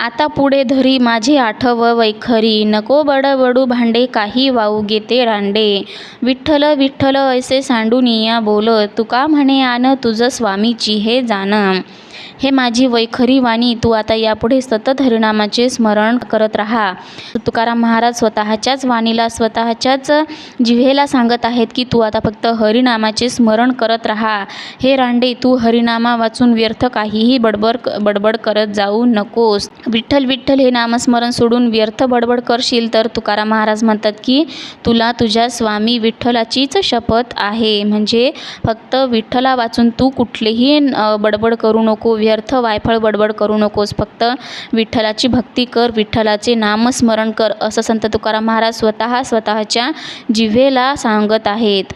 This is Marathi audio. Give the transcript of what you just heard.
आता पुढे धरी माझी आठव वैखरी. नको बडबडू भांडे काही वाऊ घेते रांडे. विठ्ठल विठ्ठल ऐसे सांडूनिया बोल. तुका म्हणे आन तुझं स्वामीची हे जाण. हे माझी वैखरी वाणी. तू आता यापुढे सतत हरिनामाचे स्मरण करत राहा. तुकाराम महाराज स्वतःच्याच वाणीला स्वतःच्याच जिव्हेला सांगत आहेत की तू आता फक्त हरिनामाचे स्मरण करत राहा. हे रांडे तू हरिनामा वाचून व्यर्थ काहीही बडबड बडबड करत जाऊ नकोस. विठ्ठल विठ्ठल हे नामस्मरण सोडून व्यर्थ बडबड करशील तर तुकाराम महाराज म्हणतात की तुला तुझ्या स्वामी विठ्ठलाचीच शपथ आहे. म्हणजे फक्त विठ्ठला वाचून तू कुठलेही बडबड करू नको व्यर्थ वायफळ बडबड करू नकोस. फक्त विठ्ठलाची भक्ती कर विठ्ठलाचे नामस्मरण कर असं संत तुकाराम महाराज स्वतः स्वतःच्या जिव्हेला सांगत आहेत.